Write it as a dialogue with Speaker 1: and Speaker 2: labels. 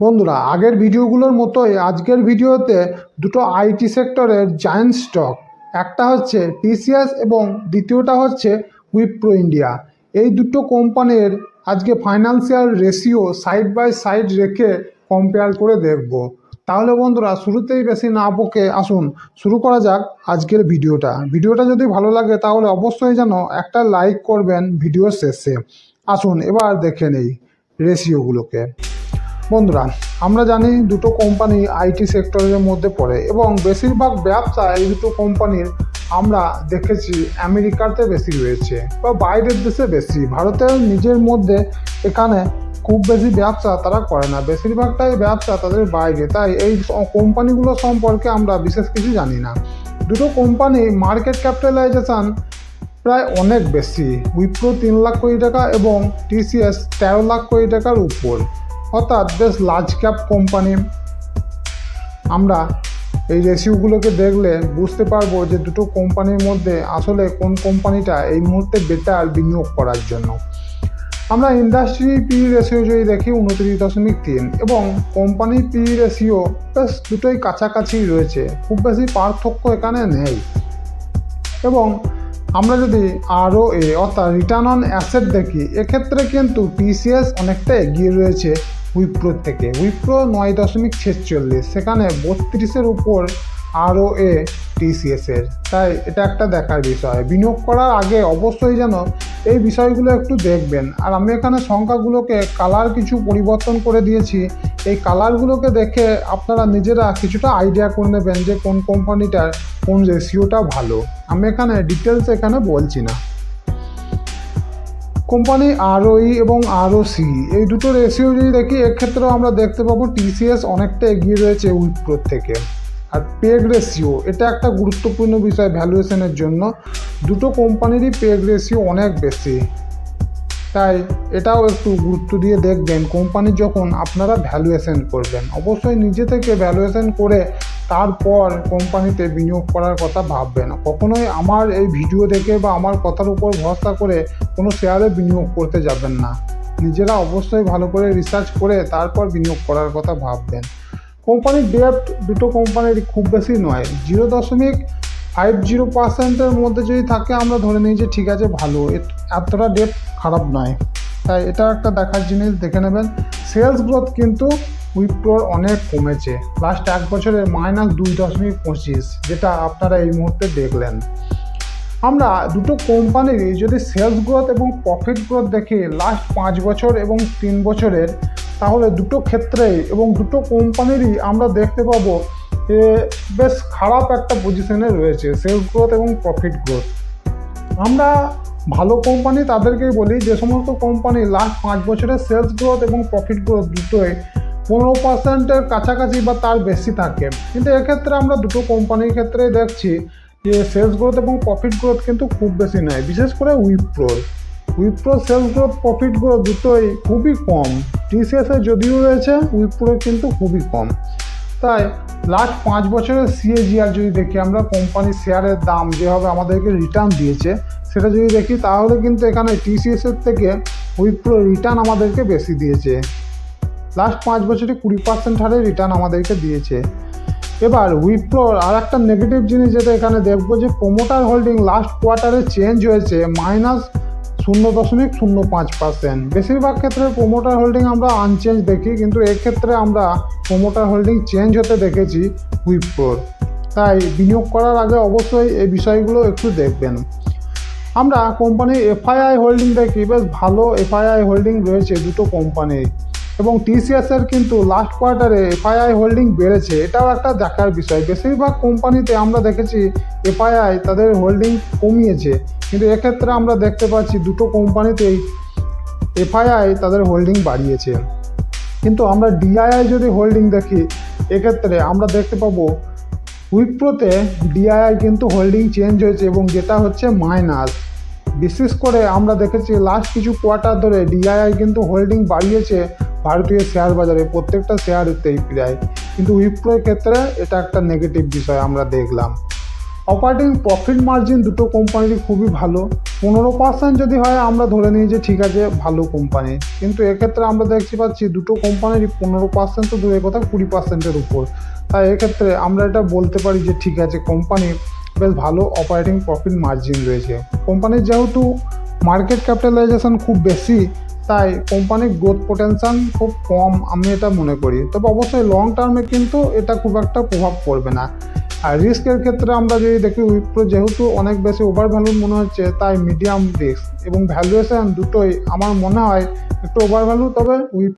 Speaker 1: বন্ধুরা, আগের ভিডিওগুলোর মতোই আজকের ভিডিওতে দুটো আইটি সেক্টরের জায়ান্ট স্টক একটা হচ্ছে টিসিএস এবং দ্বিতীয়টা হচ্ছে উইপ্রো ইন্ডিয়া এই দুটো কোম্পানির আজকে financial ratio side by side রেখে কম্পেয়ার করে দেখব। তাহলে বন্ধুরা, শুরুতেই বেশি না বকে আসুন, শুরু করা যাক আজকের ভিডিওটা। ভিডিওটা যদি ভালো লাগে তাহলে অবশ্যই যেন একটা লাইক করবেন ভিডিওর শেষে। আসুন, এবার দেখে নেই রেশিওগুলোকে বন্ধুরা, আমরা জানি দুটো কোম্পানি আইটি সেক্টরের মধ্যে পড়ে এবং বেশিরভাগ ব্যবসা এই দুটো কোম্পানির আমরা দেখেছি আমেরিকাতে বেশি রয়েছে বা বাইরের দেশে বেশি। ভারতের নিজের মধ্যে এখানে খুব বেশি ব্যবসা তারা করে না। বেশিরভাগটাই ব্যবসা তাদের বাইরে। তাই এই কোম্পানিগুলো সম্পর্কে আমরা বিশেষ কিছু জানি না। দুটো কোম্পানি মার্কেট ক্যাপিটালাইজেশন প্রায় অনেক বেশি। উইপ্রো তিন লাখ কোটি টাকা এবং টিসিএস তেরো লাখ কোটি টাকার উপর। অর্থাৎ বেশ লার্জ ক্যাপ কোম্পানি আমরা এই রেশিওগুলোকে দেখলে বুঝতে পারব যে দুটো কোম্পানির মধ্যে আসলে কোন কোম্পানিটা এই মুহূর্তে বেটার বিনিয়োগ করার জন্য। আমরা ইন্ডাস্ট্রি পি রেশিও যদি দেখি উনত্রিশ দশমিক তিন এবং কোম্পানি পি রেশিও বেশ দুটোই কাছাকাছি রয়েছে, খুব বেশি পার্থক্য এখানে নেই। এবং আমরা যদি আরও এ অর্থাৎ রিটার্ন অন অ্যাসেট দেখি, এক্ষেত্রে কিন্তু পিসিএস অনেকটা এগিয়ে রয়েছে। উইপ্রোর থেকে। উইপ্রো নয় দশমিক ছেচল্লিশ, সেখানে বত্রিশের উপর আরও এ টিসিএসের তাই এটা একটা দেখার বিষয়। বিনিয়োগ করার আগে অবশ্যই যেন এই বিষয়গুলো একটু দেখবেন। আর আমি এখানে সংখ্যাগুলোকে কালার কিছু পরিবর্তন করে দিয়েছি। এই কালারগুলোকে দেখে আপনারা নিজেরা কিছুটা আইডিয়া করে নেবেন যে কোন কোম্পানিটার কোন রেশিওটা ভালো। আমি এখানে ডিটেলস এখানে বলছি না। কোম্পানি আরওই এবং আরও সি এই দুটো রেশিও যদি দেখি, এক্ষেত্রেও আমরা দেখতে পাবো টিসিএস অনেকটা এগিয়ে রয়েছে উইপ্রোর থেকে। আর পেগ রেশিও এটা একটা গুরুত্বপূর্ণ বিষয় ভ্যালুয়েশনের জন্য। দুটো কোম্পানিরই পেগ রেশিও অনেক বেশি। তাই এটাও একটু গুরুত্ব দিয়ে দেখবেন, কোম্পানি যখন আপনারা ভ্যালুয়েশন করবেন, অবশ্যই নিজে থেকে ভ্যালুয়েশন করে তারপর কোম্পানিতে বিনিয়োগ করার কথা ভাববেন কখনোই আমার এই ভিডিও দেখে বা আমার কথার উপর ভরসা করে কোনো শেয়ারে বিনিয়োগ করতে যাবেন না। নিজেরা অবশ্যই ভালো করে রিসার্চ করে তারপর বিনিয়োগ করার কথা ভাববেন। কোম্পানির ডেপ্ট দুটো কোম্পানির খুব বেশি নয়, জিরো দশমিক ফাইভ জিরো পার্সেন্টের মধ্যে যদি থাকে আমরা ধরে নিই যে ঠিক আছে ভালো এতটা ডেপ খারাপ নয়। তাই এটা একটা দেখার জিনিস দেখে নেবেন। সেলস গ্রোথ কিন্তু উইপ্রোর অনেক কমেছে। লাস্ট এক বছরে মাইনাস দুই দশমিক পঁচিশ, যেটা আপনারা এই মুহূর্তে দেখলেন। আমরা দুটো কোম্পানির যদি সেলস গ্রোথ এবং প্রফিট গ্রোথ দেখি লাস্ট পাঁচ বছর এবং তিন বছরের, তাহলে দুটো ক্ষেত্রেই এবং দুটো কোম্পানিরই আমরা দেখতে পাবো যে বেশ খারাপ একটা পজিশনে রয়েছে সেলস গ্রোথ এবং প্রফিট গ্রোথ আমরা ভালো কোম্পানি তাদেরকেই বলি, যে সমস্ত কোম্পানি লাস্ট পাঁচ বছরের সেলস গ্রোথ এবং প্রফিট গ্রোথ দুটোই পনেরো পার্সেন্টের কাছাকাছি বা তার বেশি থাকে। কিন্তু এক্ষেত্রে আমরা দুটো কোম্পানির ক্ষেত্রেই দেখছি যে সেলস গ্রোথ এবং প্রফিট গ্রোথ কিন্তু খুব বেশি নয় বিশেষ করে উইপ্রোর Wipro sales growth profit growth দুটোই খুবই কম। টিসিএসে যদিও রয়েছে উইপ্রো কিন্তু খুবই কম। তাই লাস্ট পাঁচ বছরের সিএজিআর যদি দেখি, আমরা কোম্পানির শেয়ারের দাম যেভাবে আমাদেরকে রিটার্ন দিয়েছে, সেটা যদি দেখি, তাহলে কিন্তু এখানে টিসিএসের থেকে উইপ্রো রিটার্ন আমাদেরকে বেশি দিয়েছে। লাস্ট পাঁচ বছরে কুড়ি পার্সেন্ট হারে রিটার্ন আমাদেরকে দিয়েছে। এবার উইপ্রোর আর একটা নেগেটিভ জিনিস যেটা এখানে দেখব যে প্রোমোটার হোল্ডিং লাস্ট কোয়ার্টারে চেঞ্জ হয়েছে মাইনাস শূন্য দশমিক শূন্য পাঁচ পার্সেন্ট বেশিরভাগ ক্ষেত্রে প্রোমোটার হোল্ডিং আমরা আনচেঞ্জ দেখি, কিন্তু এক্ষেত্রে আমরা প্রোমোটার হোল্ডিং চেঞ্জ হতে দেখেছি উইপ্রোর তাই বিনিয়োগ করার আগে অবশ্যই এই বিষয়গুলো একটু দেখবেন। আমরা কোম্পানির এফআইআই হোল্ডিং দেখি, বেশ ভালো এফআইআই হোল্ডিং রয়েছে দুটো কোম্পানির এবং টিসিএসের কিন্তু লাস্ট কোয়ার্টারে এফআইআই হোল্ডিং বেড়েছে, এটাও একটা দেখার বিষয়। বেশিরভাগ কোম্পানিতে আমরা দেখেছি এফআইআই তাদের হোল্ডিং কমিয়েছে। কিন্তু এক্ষেত্রে আমরা দেখতে পাচ্ছি দুটো কোম্পানিতেই এফআইআই তাদের হোল্ডিং বাড়িয়েছে। কিন্তু আমরা ডিআইআই যদি হোল্ডিং দেখি, এক্ষেত্রে আমরা দেখতে পাবো উইপ্রোতে ডিআইআই কিন্তু হোল্ডিং চেঞ্জ হয়েছে এবং যেটা হচ্ছে মাইনাস বিশেষ করে আমরা দেখেছি লাস্ট কিছু কোয়ার্টার ধরে ডিআইআই কিন্তু হোল্ডিং বাড়িয়েছে। ভারতীয় শেয়ার বাজারে প্রত্যেকটা শেয়ারেতেই প্রায়। কিন্তু উইপ্রোর ক্ষেত্রে এটা একটা নেগেটিভ বিষয় আমরা দেখলাম। অপারেটিং প্রফিট মার্জিন দুটো কোম্পানিরই খুবই ভালো। পনেরো পার্সেন্ট যদি হয়, আমরা ধরে নিই যে ঠিক আছে, ভালো কোম্পানি কিন্তু এক্ষেত্রে আমরা দেখতে পাচ্ছি দুটো কোম্পানিরই পনেরো পার্সেন্ট তো দূরের কথা, কুড়ি পার্সেন্টের উপর। তাই এক্ষেত্রে আমরা এটা বলতে পারি যে ঠিক আছে কোম্পানির বেশ ভালো অপারেটিং প্রফিট মার্জিন রয়েছে। কোম্পানির যেহেতু মার্কেট ক্যাপিটালাইজেশন খুব বেশি তাই কোম্পানির গ্রোথ পোটেনশিয়াল খুব কম, আমি এটা মনে করি। তবে অবশ্যই লং টার্মে কিন্তু এটা খুব একটা প্রভাব পড়বে না। আর রিস্কের ক্ষেত্রে আমরা যদি দেখি উইপ্রো যেহেতু অনেক বেশি ওভার ভ্যালু মনে হচ্ছে, তাই মিডিয়াম রিস্ক এবং ভ্যালুয়েশন দুটোই আমার মনে হয় একটু ওভার ভ্যালু তবে উইপ